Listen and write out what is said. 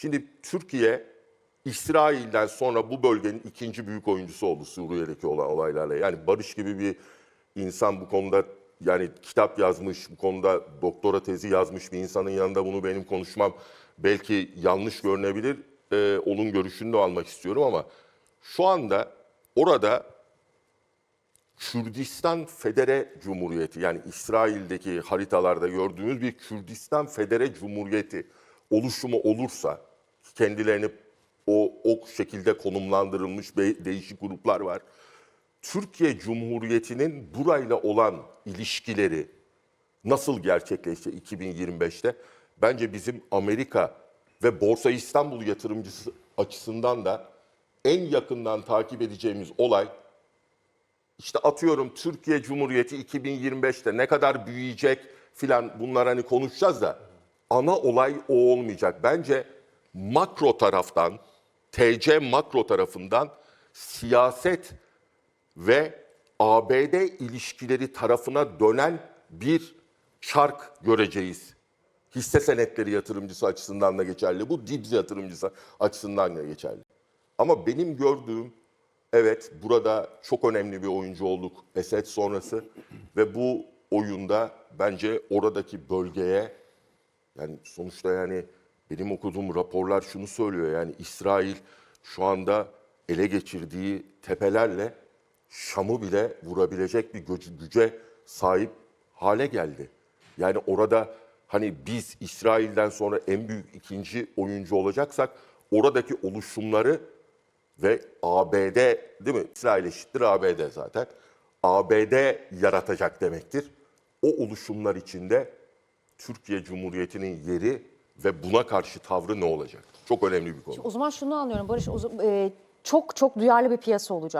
Şimdi Türkiye İsrail'den sonra bu bölgenin ikinci büyük oyuncusu oldu Suriye'deki olan olaylarla. Yani Barış gibi bir insan bu konuda yani kitap yazmış, bu konuda doktora tezi yazmış bir insanın yanında bunu benim konuşmam belki yanlış görünebilir. Ee, onun görüşünü de almak istiyorum ama şu anda orada Kürdistan Federe Cumhuriyeti yani İsrail'deki haritalarda gördüğümüz bir Kürdistan Federe Cumhuriyeti oluşumu olursa kendilerini o, o şekilde konumlandırılmış değişik gruplar var. Türkiye Cumhuriyeti'nin burayla olan ilişkileri nasıl gerçekleşecek 2025'te? Bence bizim Amerika ve Borsa İstanbul yatırımcısı açısından da en yakından takip edeceğimiz olay işte atıyorum Türkiye Cumhuriyeti 2025'te ne kadar büyüyecek filan bunlar hani konuşacağız da ana olay o olmayacak. Bence makro taraftan, TC makro tarafından siyaset ve ABD ilişkileri tarafına dönen bir çark göreceğiz. Hisse senetleri yatırımcısı açısından da geçerli. Bu DIBS yatırımcısı açısından da geçerli. Ama benim gördüğüm evet burada çok önemli bir oyuncu olduk Esed sonrası ve bu oyunda bence oradaki bölgeye yani sonuçta yani benim okuduğum raporlar şunu söylüyor yani İsrail şu anda ele geçirdiği tepelerle Şam'ı bile vurabilecek bir güce, sahip hale geldi. Yani orada hani biz İsrail'den sonra en büyük ikinci oyuncu olacaksak oradaki oluşumları ve ABD değil mi? İsrail eşittir ABD zaten. ABD yaratacak demektir. O oluşumlar içinde Türkiye Cumhuriyeti'nin yeri ve buna karşı tavrı ne olacak? Çok önemli bir konu. O zaman şunu anlıyorum Barış, o e, çok çok duyarlı bir piyasa olacak.